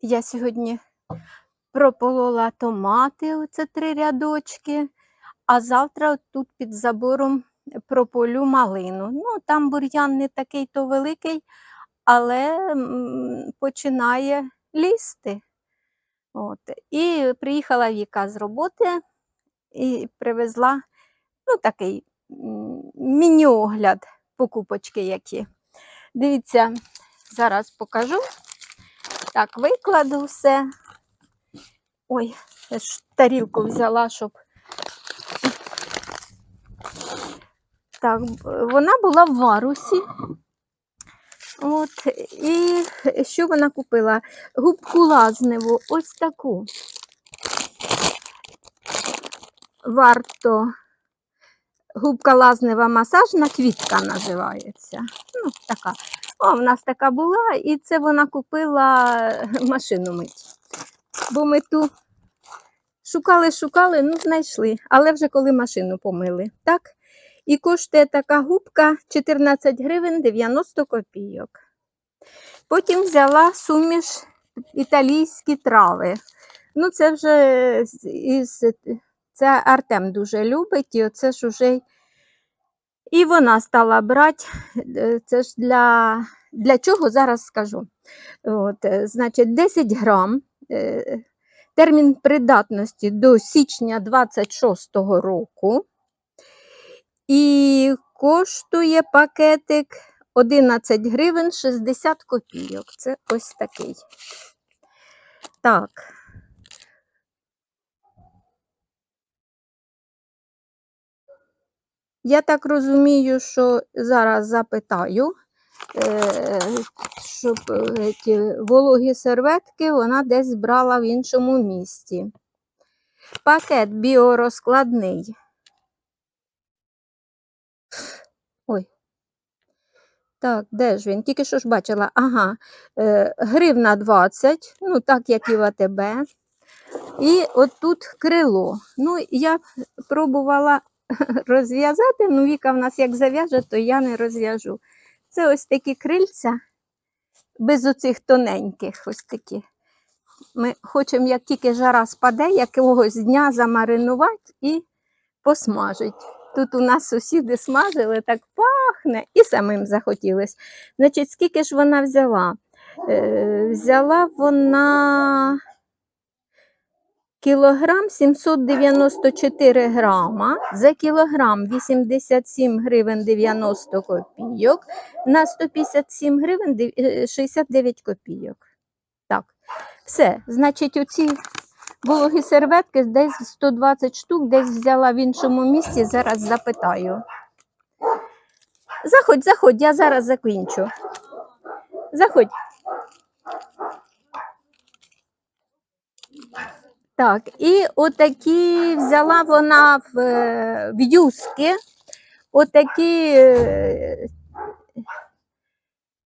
Я сьогодні прополола томати, оце три рядочки, а завтра тут під забором прополю малину. Ну, там бур'ян не такий то великий, але починає лізти. От. І приїхала Віка з роботи і привезла ну, такий міні-огляд покупочки які. Дивіться, зараз покажу. Так, викладу все. Ой, я ж тарілку взяла, щоб. Так, вона була в варусі. От, і що вона купила? Губку лазневу, ось таку. Варто. Губка лазнева масажна квітка називається. Ну, така. О, в нас така була, і це вона купила машину мить. Бо ми ту шукали, шукали, ну знайшли, але вже коли машину помили. Так? І коштує така губка 14 гривень 90 копійок. Потім взяла суміш італійські трави. Ну, це вже із, це Артем дуже любить, і оце ж уже і вона стала брати. Е, Це ж для, для чого зараз скажу. От, е, значить, 10 грам. е, Термін придатності до січня 26-го року. І коштує пакетик 11 гривень 60 копійок. Це ось такий. Так. Я так розумію, що зараз запитаю, е, щоб е, ті вологі серветки вона десь брала в іншому місці. Пакет біорозкладний. Ой. Так, де ж він? Тільки що ж бачила. Ага, е, гривна 20, ну так як і в АТБ. І отут крило. Ну, я пробувала розв'язати, ну Віка в нас як зав'яже, то я не розв'яжу. Це ось такі крильця, без оцих тоненьких ось такі. Ми хочемо, як тільки жара спаде, якогось дня замаринувати і посмажити. Тут у нас сусіди смажили, так пахне, і самим захотілося. Значить, скільки ж вона взяла? Е, взяла вона кілограм 794 грама, за кілограм 87 гривень 90 копійок, на 157 гривень е, 69 копійок. Так, все. Значить, оці вологі серветки десь 120 штук, десь взяла в іншому місці, зараз запитаю. Заходь, заходь, я зараз закінчу. Заходь. Так, і отакі взяла вона в, е, в юзки, отакі е,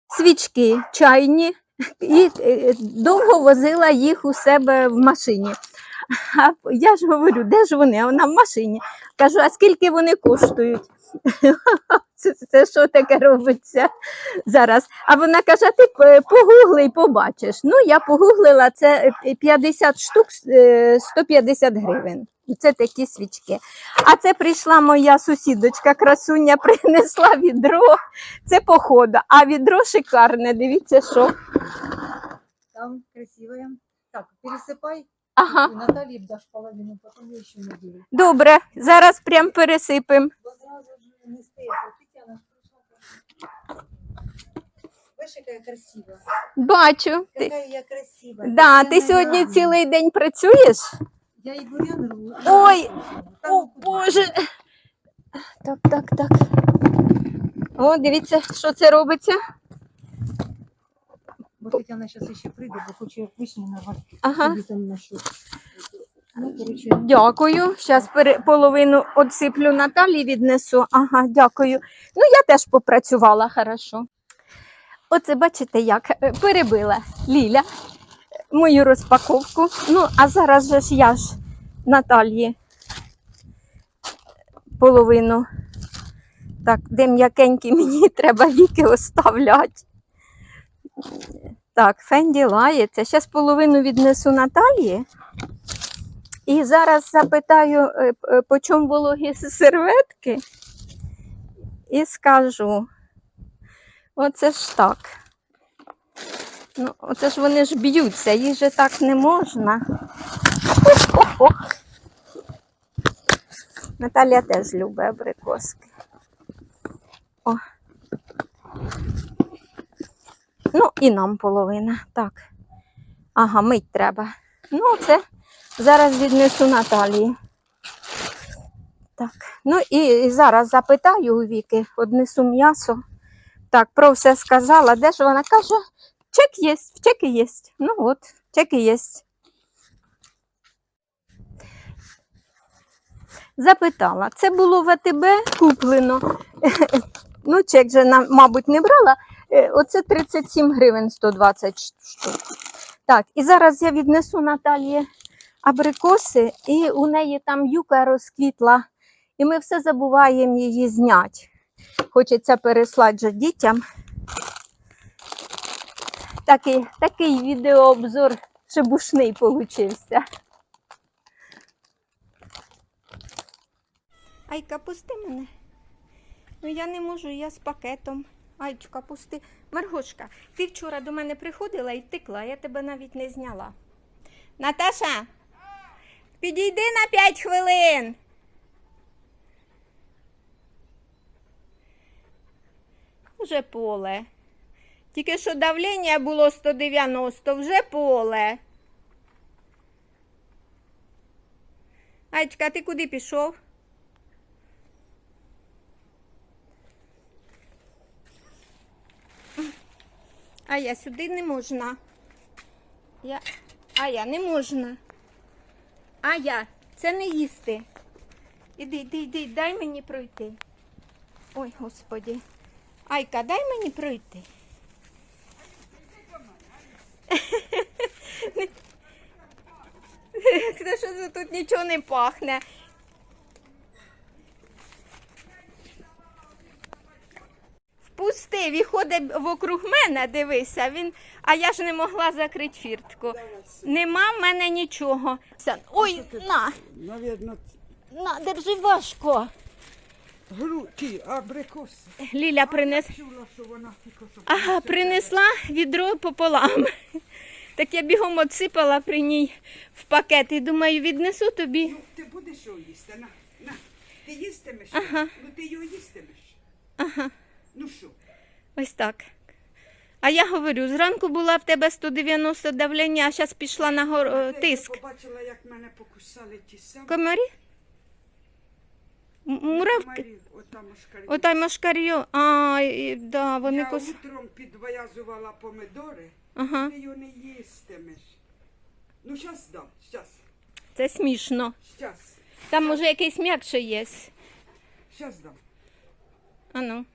свічки чайні, і е, довго возила їх у себе в машині. А я ж говорю, де ж вони? А вона в машині. Кажу, а скільки вони коштують? Це, це що таке робиться зараз? А вона каже, ти погугли і побачиш. Ну, я погуглила, це е, 50 штук, е, 150 гривень. Це такі свічки. А це прийшла моя сусідочка, красуня, принесла відро. Це похода. А відро шикарне. Дивіться, що. Там красивая. Так, пересыпай. Ага, И Наталье дашь половину, потом я еще неделю. добре. Зараз прям пересипем. Бо сразу же не стоит. Красивая. Бачу. Ти, Какая я красивая. да, ти сьогодні цілий день працюєш? Я и бурян рву. Ой, Там О. Боже. Так, так, так. О, дивіться, що це робиться. Вот Тетяна сейчас еще прыгает, бо хоче вишні нарвати. Ага. Собі там короче, Дякую. Зараз половину отсиплю Наталі віднесу. Ага, дякую. Ну, я теж попрацювала хорошо. Оце бачите, як е, перебила Ліля мою розпаковку. Ну, а зараз же ж я ж Наталії половину. Так, де м'якенькі мені треба віки оставляти. Так, Фенді лається. Зараз половину віднесу Наталії. І зараз запитаю, е, по чому вологі серветки. І скажу. Оце ж так. Ну, оце ж вони ж б'ються, їх же так не можна. Ох-ох-ох. Наталя теж любить абрикоски. О. Ну, і нам половина. Так. Ага, мить треба. Ну, це зараз віднесу Наталії. Так. Ну і, зараз запитаю у Віки, однесу м'ясо. Так, про все сказала. Де ж вона каже? Чек є, чеки є. Ну от, чеки є. Запитала, це було в АТБ куплено. Ну, чек же, мабуть, не брала. Е, Оце 37 гривень 120 штук. Так, і зараз я віднесу Наталії абрикоси, і у неї там юка розквітла, і ми все забуваємо її зняти. Хочеться переслати же дітям. Такий, такий відеообзор шебушний получився. Айка, пусти мене. Ну я не можу, я з пакетом. Айчка, пусти. Маргошка, ти вчора до мене приходила і втекла, я тебе навіть не зняла. Наташа, підійди на 5 хвилин. Вже поле. Тільки що давлення було 190, вже поле. Айчка, ти куди пішов? А я сюди не можна. Я... А я не можна. А я це не їсти. Іди, іди, іди, дай мені пройти. Ой, господі. Айка, дай мені пройти. Це що тут нічого не пахне. Впустив і ходить вокруг мене, дивися, він, а я ж не могла закрити фіртку. Нема в мене нічого. Ой, на, Навірно, на, держи важко. гру, ті, абрикоси. Ліля принес. Чула, що вона тільки що Ага, принесла відро пополам. Так я бігом отсипала при ній в пакет і думаю, віднесу тобі. Ну, ти будеш його їсти? На, на. Ти їстимеш? Ага. Ну ти його їстимеш. Ага, Ну що? ось так. А я говорю, зранку була в тебе 190 давлення, а зараз пішла на гор... е, Ти тиск. побачила, як мене покусали ті самі. Комарі? Муравки? Комарі, Отам ошкарі. Отай машкар'йо. А, і- да, вони Я кос... утром підв'язувала помидори, Ага, ти його не їстимеш. Ну, щас дам, щас, це смішно. щас, Там може якийсь м'якше є. щас дам. Ану.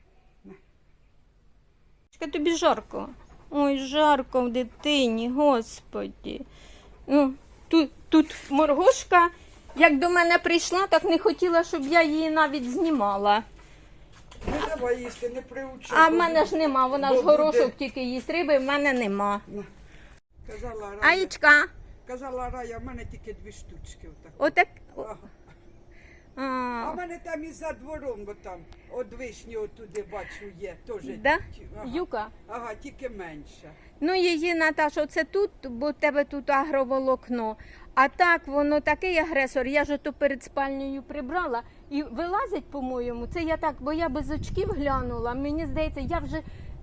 Чекай, тобі жарко. Ой, жарко в дитині, господі. Ну, тут, тут моргошка, як до мене прийшла, так не хотіла, щоб я її навіть знімала. Не давай їсти, не приучай. А в мене ж нема, вона ж горошок тільки їсть риби, в мене нема. Казала Рая, Аєчка, казала Рая, в мене тільки дві штучки. Отак. отак. Ага. А А, в мене там і за двором, бо там от вишні отуди бачу є. Теж. да? Ага. Юка. ага, тільки менше. Ну, її, Наташа, оце тут, бо в тебе тут агроволокно. А так, воно такий агресор. Я ж ото перед спальнею прибрала і вилазить, по-моєму. Це я так, бо я без очків глянула. Мені здається, я вже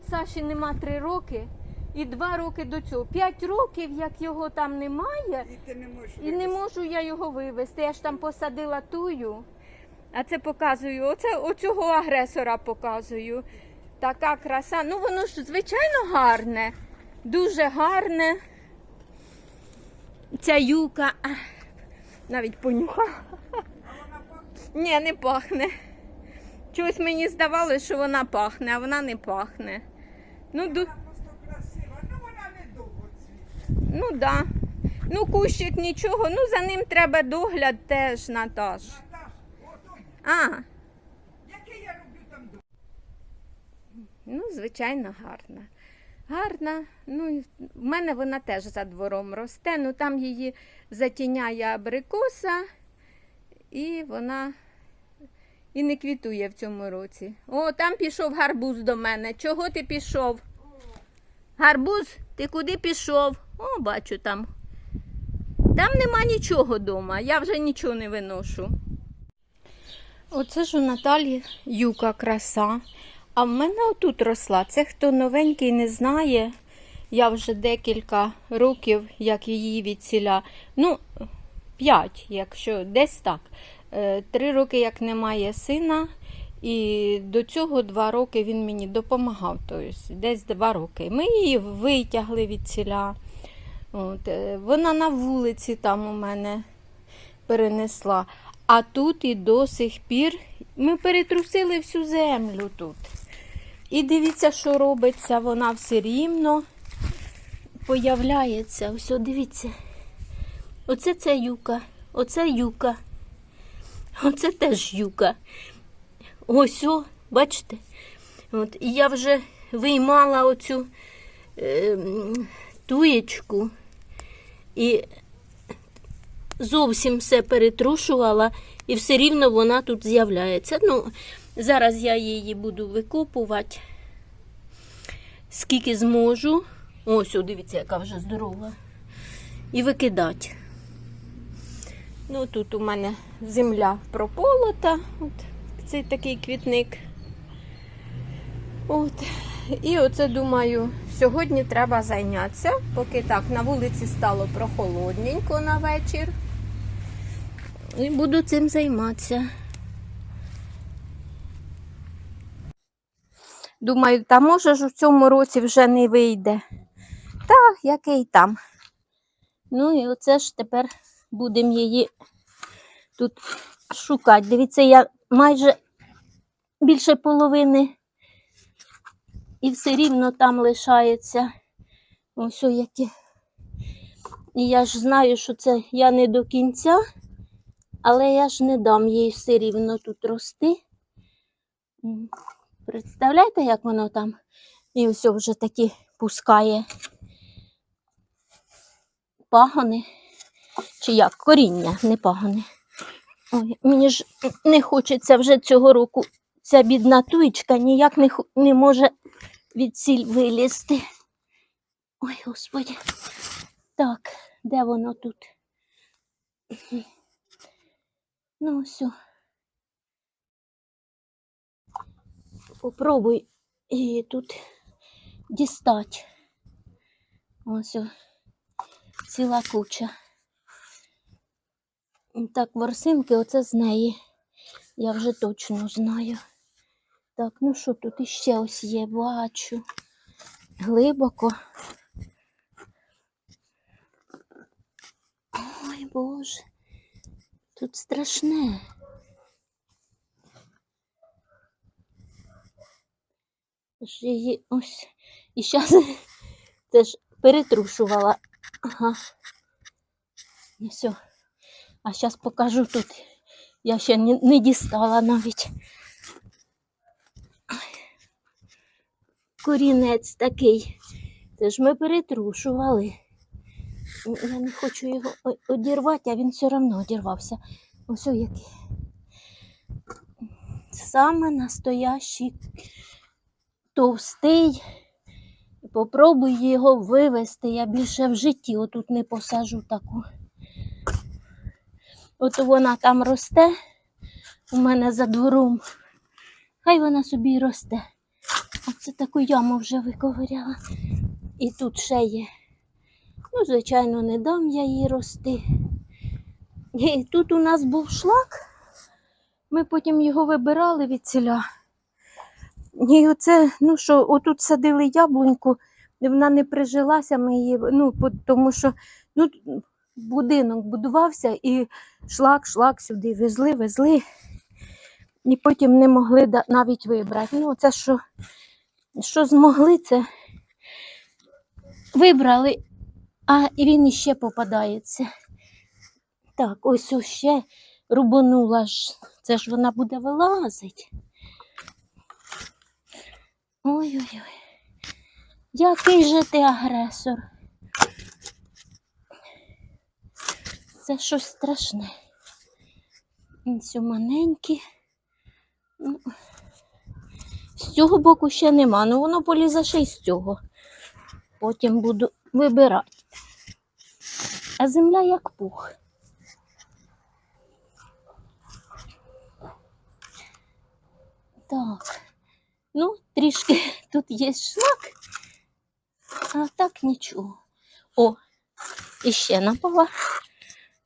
Саші нема три роки і два роки до цього. П'ять років, як його там немає, І ти не можеш і не вивезти. можу я його вивезти. Я ж там посадила тую. А це показую. Оце оцього агресора показую. Така краса. Ну воно ж звичайно гарне. Дуже гарне. Ця юка. Навіть понюхала. Ні, не пахне. Чогось мені здавалося, що вона пахне, а вона не пахне. Ну, ду... Вона просто красива, ну вона не довго цвіте. Ну да. Ну, кущик нічого, ну за ним треба догляд теж, Наташ. Наташ, отой, А, який я роблю там дома? ну, звичайно, гарна. гарна. Ну, і в мене вона теж за двором росте. Ну там її затіняє абрикоса, і вона і не квітує в цьому році. О, там пішов гарбуз до мене. Чого ти пішов? Гарбуз, ти куди пішов? О, бачу там. Там нема нічого вдома, я вже нічого не виношу. Оце ж у Наталі юка краса. А в мене отут росла. Це хто новенький не знає. Я вже декілька років, як її відсіля. Ну, п'ять, якщо десь так. Е, Три роки, як немає сина, і до цього два роки він мені допомагав. Тобто десь два роки. Ми її витягли від ціля. От, е, вона на вулиці там у мене перенесла. А тут і до сих пір ми перетрусили всю землю тут. І дивіться, що робиться, вона все рівно появляється. Ось, дивіться. Оце це юка, оце юка. Оце теж юка. Ось, о, бачите? От, і я вже виймала оцю е, туєчку і зовсім все перетрушувала, і все рівно вона тут з'являється. Ну, зараз я її буду викопувати, скільки зможу. Ось, дивіться, яка вже здорова. І викидати. Ну, тут у мене земля прополота. От цей такий квітник. От. І оце думаю, сьогодні треба зайнятися, поки так на вулиці стало прохолодненько на вечір. І буду цим займатися. Думаю, та може ж у цьому році вже не вийде. Та, який там. Ну і оце ж тепер будемо її тут шукати. Дивіться, я майже більше половини і все рівно там лишається. Ось які. І я ж знаю, що це я не до кінця, але я ж не дам їй все рівно тут рости. Представляєте, як воно там? І ось вже такі пускає пагони. Чи як? Коріння, не пагони. Ой, мені ж не хочеться вже цього року. Ця бідна туєчка ніяк не, не може від сіль вилізти. Ой, господи. Так, де воно тут? Ну, все. Попробуй її тут дістати. Ось ціла куча. Так, ворсинки, оце з неї. Я вже точно знаю. Так, ну що тут іще ось є, бачу. Глибоко. Ой, Боже, тут страшне. Ж її ось. І зараз це ж перетрушувала. Ага. І все. А зараз покажу тут. Я ще не, не дістала навіть. Корінець такий. Це ж ми перетрушували. Я не хочу його одірвати, а він все одно одірвався. Ось який. Саме настоящий товстий. Попробуй його вивезти. Я більше в житті отут не посажу таку. От вона там росте у мене за двором. Хай вона собі росте. Оце таку яму вже виковиряла. І тут ще є. Ну, звичайно, не дам я їй рости. І тут у нас був шлак. Ми потім його вибирали від ціля. І оце, ну що, отут садили яблуньку, вона не прижилася, ми її, ну, тому що ну, будинок будувався і шлак, шлак сюди везли, везли. І потім не могли навіть вибрати. Ну, це що, що змогли, це вибрали, а він іще попадається. Так, ось ще рубанула ж. Це ж вона буде вилазить. Ой-ой-ой. Який же ти агресор? Це щось страшне. Ось маленькі. Ну, з цього боку ще нема, ну воно полізе ще й з цього. Потім буду вибирати. А земля як пух. Так. Ну, трішки тут є шлак, а так нічого. О, іще напала.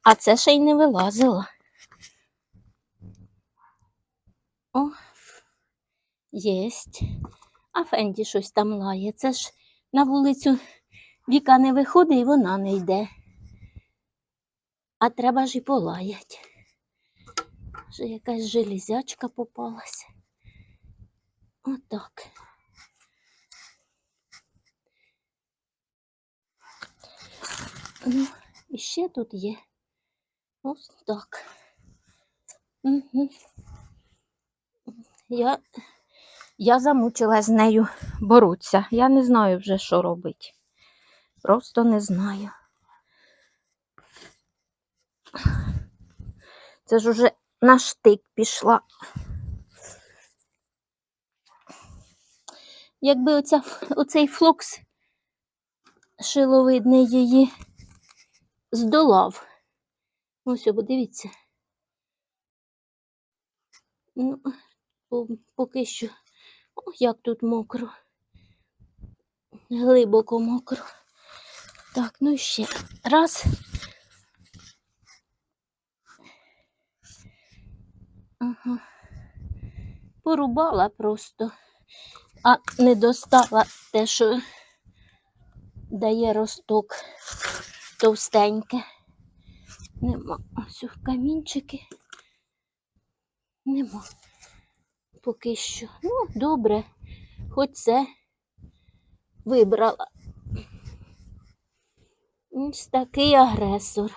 А це ще й не вилазила. О, єсть. А Фенді щось там лає. Це ж на вулицю Віка не виходить і вона не йде. А треба ж і полаять. Вже якась железячка попалася. Отак. Ну, і ще тут є. Ось так. Угу. Я, я замучилась з нею боротися. Я не знаю вже, що робити. Просто не знаю. Це ж уже на штик пішла. Якби оця, оцей флокс шиловидний її здолав. Ось, о, подивіться. Ну, поки що. О, як тут мокро. Глибоко мокро. Так, ну і ще раз. Ага. Порубала просто, а не достала те, що дає росток товстеньке. Нема. Ось камінчики. Нема. Поки що. Ну, добре. Хоч це вибрала. Ось такий агресор.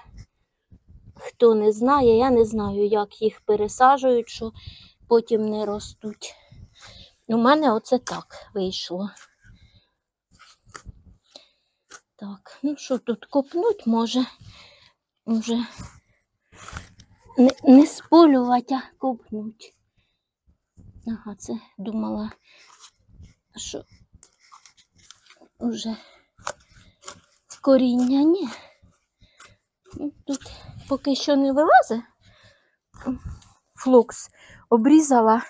Хто не знає, я не знаю, як їх пересаджують, що потім не ростуть. У мене оце так вийшло. Так, ну що тут копнуть може? Може не, не сполювати, а копнуть. Ага, це думала, що вже коріння ні. Ну, Тут поки що не вилазить. Флокс обрізала.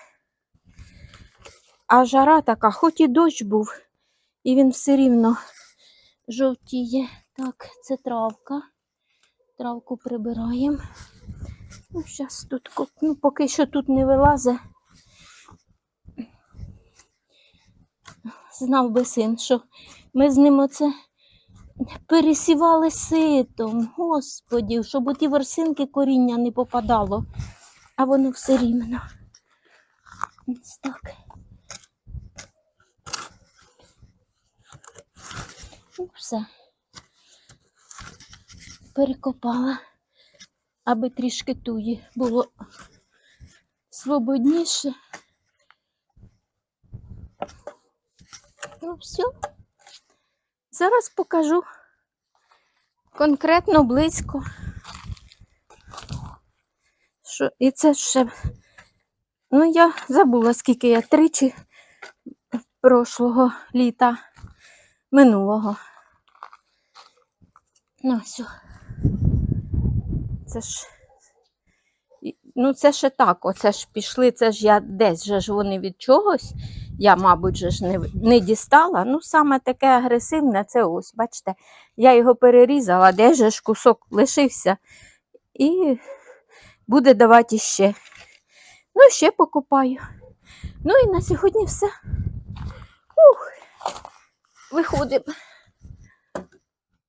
А жара така, хоч і дощ був, і він все рівно жовтіє. Так, це травка. Травку прибираємо. Ну, зараз тут ну, поки що тут не вилазить. Знав би син, що ми з ним оце пересівали ситом, господі, щоб у ті ворсинки коріння не попадало, а воно все рівно. Ось так. Ну, все. Перекопала, аби трішки туї було свободніше. Ну, все. Зараз покажу конкретно близько. Що, і це ще. Ну, я забула, скільки я тричі прошлого літа минулого. Ну, все. Це ж. Ну, це ще так, оце ж пішли, це ж я десь же ж вони від чогось. Я, мабуть, ж не, не дістала. Ну, саме таке агресивне, це ось, бачите, я його перерізала, де же ж кусок лишився. І буде давати ще. Ну, ще покупаю. Ну і на сьогодні все. Ух, виходимо.